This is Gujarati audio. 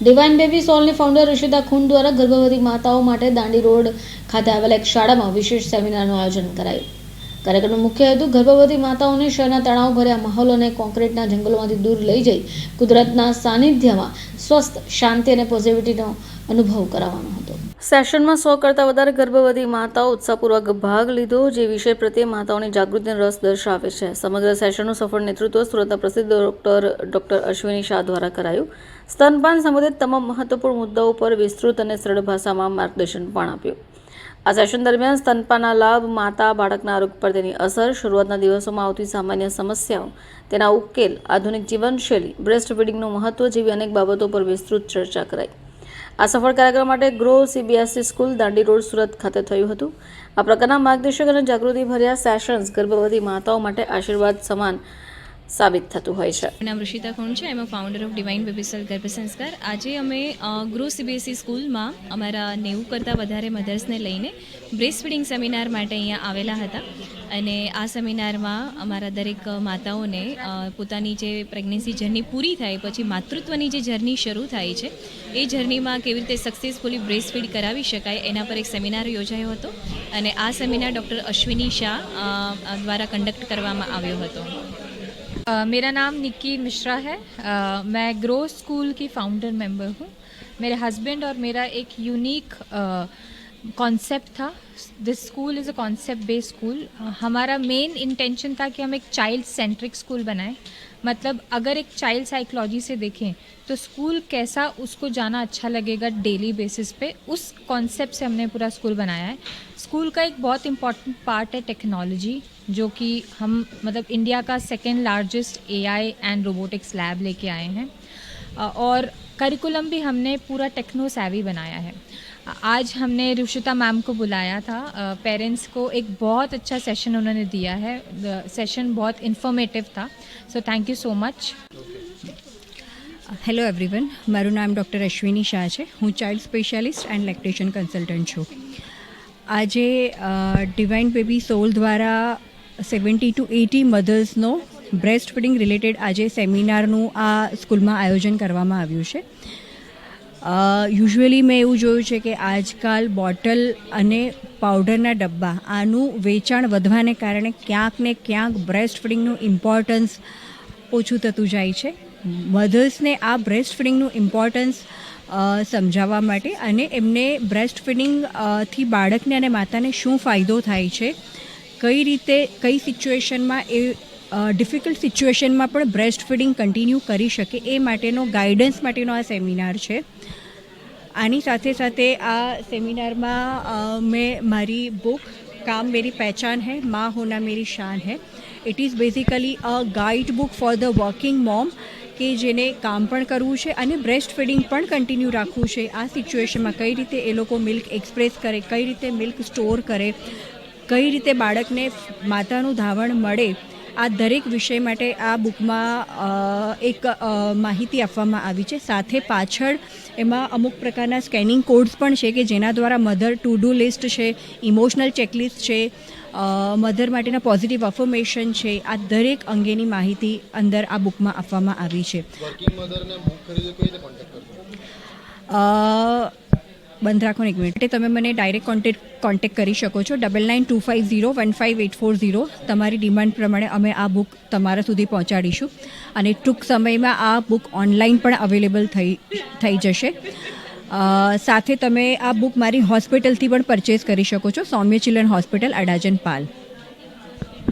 ડિવાઇન બેબી સોલની ફાઉન્ડર ઋષિતા ખૂન દ્વારા ગર્ભવતી માતાઓ માટે દાંડી રોડ ખાતે આવેલા એક શાળામાં વિશેષ સેમિનારનું આયોજન કરાયું. કાર્યક્રમનો મુખ્ય હેતુ ગર્ભવતી માતાઓને શહેરના તણાવ ભર્યા માહોલ અને કોન્ક્રીટના જંગલોમાંથી દૂર લઈ જઈ કુદરતના સાનિધ્યમાં સ્વસ્થ, શાંતિ અને પોઝિટિવિટીનો અનુભવ કરાવવાનો હતો. સેશનમાં સો કરતાં વધારે ગર્ભવતી માતાઓ ઉત્સાહપૂર્વક ભાગ લીધો, જે વિષય પ્રત્યે માતાઓની જાગૃતિનો રસ દર્શાવે છે. સમગ્ર સેશનનું સફળ નેતૃત્વ સુરતના પ્રસિદ્ધ ડોક્ટર ડોક્ટર અશ્વિની શાહ દ્વારા કરાયું. સ્તનપાન સંબંધિત તમામ મહત્વપૂર્ણ મુદ્દાઓ પર વિસ્તૃત અને સરળ ભાષામાં માર્ગદર્શન પણ આપ્યું. આ સેશન દરમિયાન સ્તનપાનના લાભ માતા, બાળકના આરોગ્ય પર તેની અસર, શરૂઆતના દિવસોમાં આવતી સામાન્ય સમસ્યાઓ, તેના ઉકેલ, આધુનિક જીવનશૈલી, બ્રેસ્ટ ફીડિંગનું મહત્વ જેવી અનેક બાબતો પર વિસ્તૃત ચર્ચા કરાઈ. આ સફળ કાર્યક્રમ માટે Grow CBSE school Dandi road Surat ખાતે થયું હતું. આ પ્રકારના માર્ગદર્શક અને જાગૃતિ ભર્યા સેશન્સ ગર્ભવતી માતાઓ માટે આશીર્વાદ સમાન સાબિત થતું હોય છે. નામ ઋષિતા ખૂણ છે. Am founder of divine baby soul ગર્ભ સંસ્કાર આજે અમે ગ્રો સીબીએસસી સ્કૂલમાં અમારા નેવું કરતાં વધારે મધર્સને લઈને બ્રેસ્ટ ફીડિંગ સેમિનાર માટે અહીંયા આવેલા હતા. અને આ સેમિનારમાં અમારા દરેક માતાઓને અ, પોતાની જે પ્રેગ્નન્સી જર્ની પૂરી થાય પછી માતૃત્વની જે જર્ની શરૂ થાય છે એ જર્નીમાં કેવી રીતે સક્સેસફુલી બ્રેસ્ટ ફીડ કરાવી શકાય એના પર એક સેમિનાર યોજાયો હતો અને આ સેમિનાર ડૉક્ટર અશ્વિની શાહ અ, અ, દ્વારા કન્ડક્ટ કરવામાં આવ્યો હતો अ, मेरा नाम निक्की मिश्रा है अ, मैं ग्रो स्कूल की फाउंडर मेंबर हूँ मेरे हस्बैंड और मेरा एक यूनिक कॉन्सेप्ट था। This school is a concept based school हमारा मेन इंटेंशन था कि हम एक चाइल्ड सेंट्रिक स्कूल बनाएँ। मतलब अगर एक चाइल्ड साइकोलॉजी से देखें तो स्कूल कैसा उसको जाना अच्छा लगेगा डेली बेसिस पे, उस कॉन्सेप्ट से हमने पूरा स्कूल बनाया है। स्कूल का एक बहुत इंपॉर्टेंट पार्ट है टेक्नोलॉजी जो कि हम मतलब इंडिया का second largest AI and robotics lab लेके आए हैं। और करिकुलम भी हमने पूरा टेक्नो सैवी बनाया है। आज हमने ऋषिता मैम को बुलाया था पेरेंट्स को एक बहुत अच्छा सेशन उन्होंने दिया है सेशन बहुत इन्फॉर्मेटिव था so thank you so much hello everyone મારું નામ ડૉક્ટર અશ્વિની શાહ છે હું child specialist and lactation consultant છું આજે ડિવાઇન બેબી સોલ દ્વારા સેવન્ટી ટુ એટી મધર્સનો બ્રેસ્ટ ફીડિંગ રિલેટેડ આજે સેમિનારનું આ સ્કૂલમાં આયોજન કરવામાં આવ્યું છે યુઝ્યુઅલી મેં એવું જોયું છે કે આજકાલ બોટલ અને પાવડરના ડબ્બા આનું વેચાણ વધવાને કારણે ક્યાંક ને ક્યાંક બ્રેસ્ટ ફીડિંગનું ઇમ્પોર્ટન્સ ઓછું થતું જાય છે. મધર્સને આ બ્રેસ્ટ ફીડિંગનું ઇમ્પોર્ટન્સ સમજાવવા માટે અને એમને બ્રેસ્ટ ફીડિંગથી બાળકને અને માતાને શું ફાયદો થાય છે, કઈ રીતે, કઈ સિચ્યુએશનમાં એ ડિફિકલ્ટ સિચ્યુએશનમાં પણ બ્રેસ્ટ ફીડિંગ કન્ટિન્યુ કરી શકે એ માટેનો ગાઈડન્સ માટેનો આ સેમિનાર છે. આની સાથે સાથે આ સેમિનારમાં મેં મારી બુક કામ મેરી પહેચાન હૈ, મા હોના મેરી શાન હૈ. It is basically a guidebook for the working mom કે જેને કામ પણ કરવું છે અને બ્રેસ્ટ ફીડિંગ પણ કન્ટિન્યુ રાખવું છે. આ સિચ્યુએશનમાં કઈ રીતે એ લોકો મિલ્ક એક્સપ્રેસ કરે, કઈ રીતે મિલ્ક સ્ટોર કરે, કઈ રીતે બાળકને માતાનું ધાવણ મળે આ દરેક વિષય માટે આ બુકમાં એક માહિતી આપવામાં આવી છે. સાથે પાછળ એમાં અમુક પ્રકારના સ્કેનિંગ કોડ્સ પણ છે કે જેના દ્વારા મધર ટુ ડુ લિસ્ટ છે ઇમોશનલ ચેકલિસ્ટ છે મધર માટેના પોઝિટિવ અફર્મેશન છે આ દરેક અંગેની માહિતી અંદર આ બુકમાં આપવામાં આવી છે. બંધ રાખો એક મિનિટ. તમે મને ડાયરેક્ટ કોન્ટેક્ટ કોન્ટેક્ટ કરી શકો છો. Double nine two five zero one five eight four zero તમારી ડિમાન્ડ પ્રમાણે અમે આ બુક તમારા સુધી પહોંચાડીશું. અને ટૂંક સમયમાં આ બુક ઓનલાઈન પણ અવેલેબલ થઈ થઈ જશે. સાથે તમે આ બુક મારી હોસ્પિટલથી પણ પરચેસ કરી શકો છો. Saumya children hospital Adajan Pal.